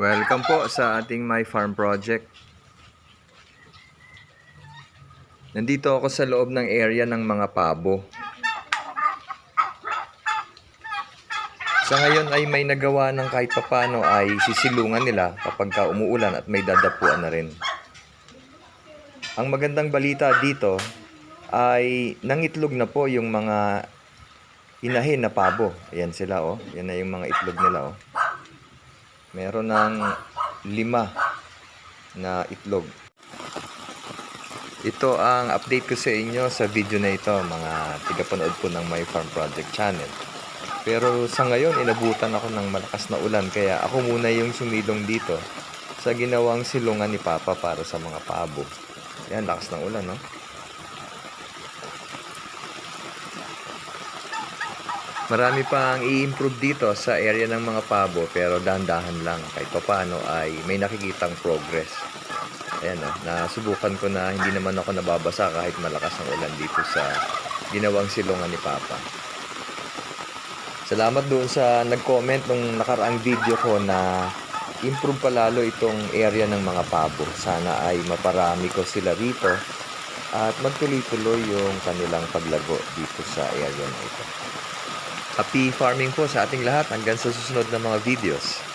Welcome po sa ating My Farm Project. Nandito ako sa loob ng area ng mga pabo. Sa ngayon ay may nagawa ng kahit papano ay sisilungan nila kapag ka umuulan at may dadapuan na rin. Ang magandang balita dito ay nangitlog na po yung mga inahin na pabo. Ayan sila oh. Yan na yung mga itlog nila oh. Meron ng lima na itlog. Ito ang update ko sa inyo sa video na ito, mga tigapanood po ng My Farm Project channel. Pero sa ngayon, inabutan ako ng malakas na ulan, kaya ako muna yung sumilong dito sa ginawang silungan ni Papa para sa mga pabo. Yan, lakas ng ulan, no? Marami pang i-improve dito sa area ng mga pabo pero dahan-dahan lang kahit paano ay may nakikitang progress. Ayan o, nasubukan ko na hindi naman ako nababasa kahit malakas ang ulan dito sa ginawang silungan ni Papa. Salamat doon sa nag-comment nung nakaraang video ko na improve pa lalo itong area ng mga pabo. Sana ay maparami ko sila rito at magtuloy-tuloy yung kanilang paglago dito sa area na ito. Happy farming po sa ating lahat hanggang sa susunod na mga videos.